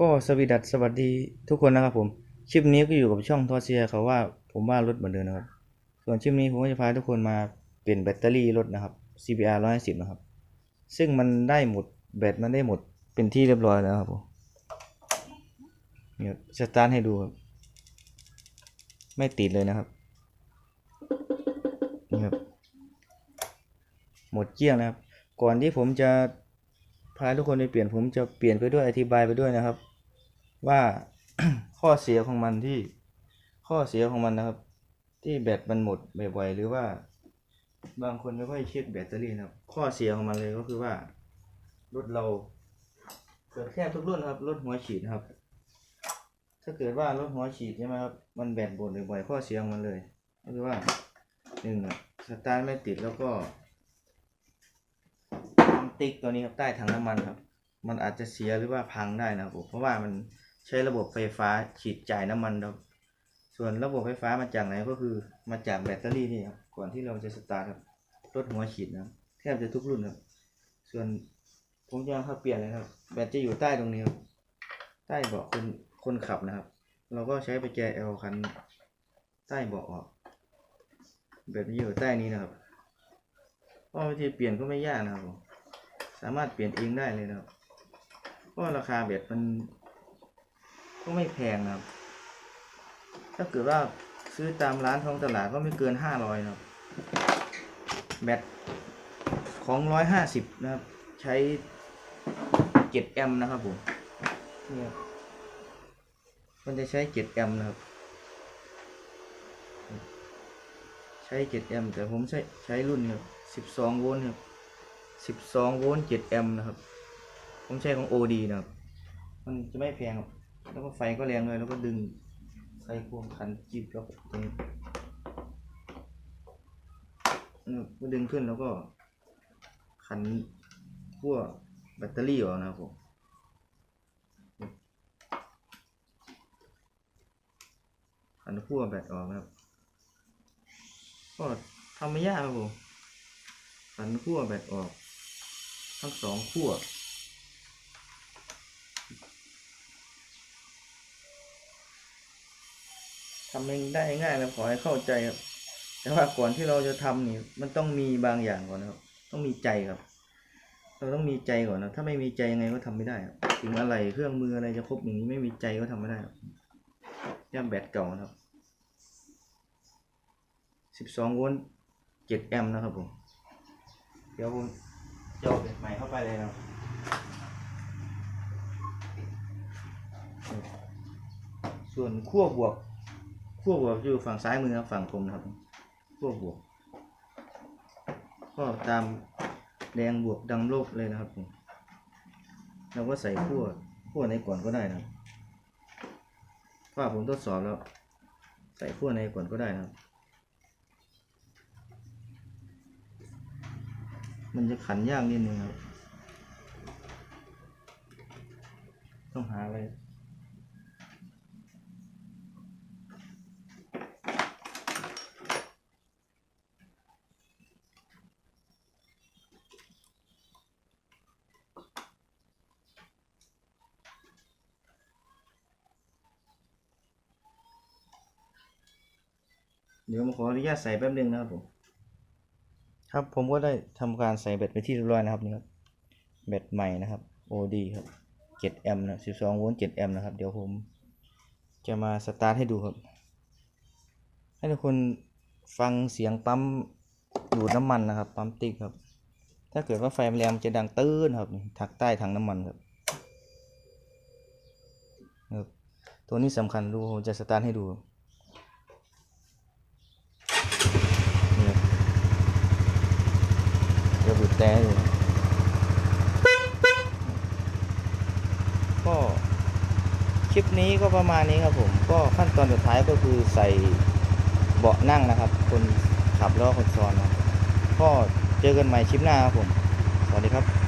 ก็สวีดัสสวัสดีทุกคนนะครับผม คลิปนี้ก็อยู่กับช่องทอเซียเขาว่าผมว่ารถเหมือนเดิมนะครับ ส่วนคลิปนี้ผมก็จะพาทุกคนมาเปลี่ยนแบตเตอรี่รถนะครับ CBR 150 นะครับ ซึ่งมันได้หมดแบตมันได้หมดเป็นที่เรียบร้อยแล้วครับผมเนี่ยสตาร์ทให้ดูครับ ไม่ติดเลยนะครับนี่ครับหมดเกลี้ยงนะครับ ก่อนที่ผมจะพาทุกคนไปเปลี่ยนผมจะเปลี่ยนไปด้วยอธิบายไปด้วยนะครับ ว่าข้อเสียของมันที่ข้อเสียของมันนะครับ ที่แบตมันหมดบ่อยๆหรือว่า บางคนไม่ค่อยเช็คแบตเตอรี่นะครับ ข้อเสียของมันเลยก็คือว่ารถเราเกิดแค่ทุกรุ่นครับรถหัวฉีดครับ ถ้าเกิดว่ารถหัวฉีดใช่ไหมครับมันแบตหมดบ่อยๆข้อเสียของมันเลยก็คือว่าหนึ่งสตาร์ทไม่ติดแล้วก็ ติ๊กตัวนี้ครับใต้ถังน้ำมันครับ มันอาจจะเสียหรือว่าพังได้นะครับผมเพราะว่ามันใช้ระบบไฟฟ้าฉีดจ่ายน้ำมันครับส่วนระบบไฟฟ้ามาจากไหนก็คือมาจากแบตเตอรี่นี่ครับก่อนที่เราจะสตาร์ทครับรถหัวฉีดนะครับแทบจะทุกรุ่นครับส่วนผมจะมาเปลี่ยนเลยครับ แบตจะอยู่ใต้ตรงนี้ครับใต้เบาะคนคนขับนะครับ เราก็ใช้ไปแจเอลคันใต้เบาะออกแบตมันอยู่ใต้นี้นะครับก็วิธีเปลี่ยนก็ไม่ยากนะครับผม สามารถเปลี่ยนเองได้เลยนะครับเพราะราคาแบตมันก็ไม่แพงนะครับ ถ้าเกิดว่าซื้อตามร้านท้องตลาดก็ไม่เกินห้าร้อยนะครับ แบตของร้อยห้าสิบนะครับ ใช้เจ็ดแอมนะครับผมเนี่ยมันจะใช้เจ็ดแอมนะครับ ใช้7แอมแต่ผมใช้ใช้รุ่นครับ12โวลต์ครับ 12โวลต์7แอมป์นะครับ ผมใช้ของ OD นะครับ มันจะไม่แพงครับ แล้วก็ไฟก็แรงเลย แล้วก็ดึงไฟควงขันจีบแล้วตรงนี้ก็ดึงขึ้นแล้วก็ ขันขั้วแบตเตอรี่ออกนะครับผมขันขั้วแบตออกนะครับ ก็ทำไม่ยากครับผมขันขั้วแบตออก ทั้งสองขั้วทำเองได้ง่ายนะขอให้เข้าใจครับ แต่ว่าก่อนที่เราจะทำนี่มันต้องมีบางอย่างก่อนนะครับ ต้องมีใจครับ เราต้องมีใจก่อนนะ ถ้าไม่มีใจยังไงก็ทำไม่ได้ครับถึงอะไรเครื่องมืออะไรจะครบอย่างนี้ไม่มีใจก็ทำไม่ได้ครับย่าแบตเก่านะครับสิบสองโวลต์เจ็ดแอมป์นะครับผม เดี๋ยวผม จะเอาแบใหม่เข้าไปเลยนะครับส่วนขั้วบวกขั้วบวกอยู่ฝั่งซ้ายมือครับฝั่งผมนะครับขั้วบวก ก็ตามแรงบวกดังโลกเลยนะครับผมเราก็ใส่ขั้วขั้วในก่อนก็ได้นะครับเพราะว่าผมทดสอบแล้ว ใส่ขั้วในก่อนก็ได้นะครับ มันจะขันยากนิดนึงครับ ต้องหาอะไรเดี๋ยวมาขออนุญาตใส่แป๊บนึงนะครับผม ครับผมก็ได้ทำการใส่แบตไปที่เรียบร้อยนะครับนี่ครับแบตใหม่นะครับ OD ครับ7แอมป์นะ12โวลต์7แอมป์นะครับ เดี๋ยวผมจะมาสตาร์ทให้ดูครับ ให้ทุกคนฟังเสียงปั๊มดูดน้ำมันนะครับ ปั๊มติ๊กครับ ถ้าเกิดว่าไฟมันแรงมันจะดังตื้นครับนี่ทักใต้ถังน้ำมันครับครับ ตัวนี้สำคัญดูผมจะสตาร์ทให้ดูนี่ครับ เดี๋ยวบีบแต่ให้ดูก็คลิปนี้ก็ประมาณนี้ครับผม ก็ขั้นตอนสุดท้ายก็คือใส่เบาะนั่งนะครับ คนขับแล้วก็คนซ้อนนะก็เจอกันใหม่คลิปหน้าครับผม สวัสดีครับ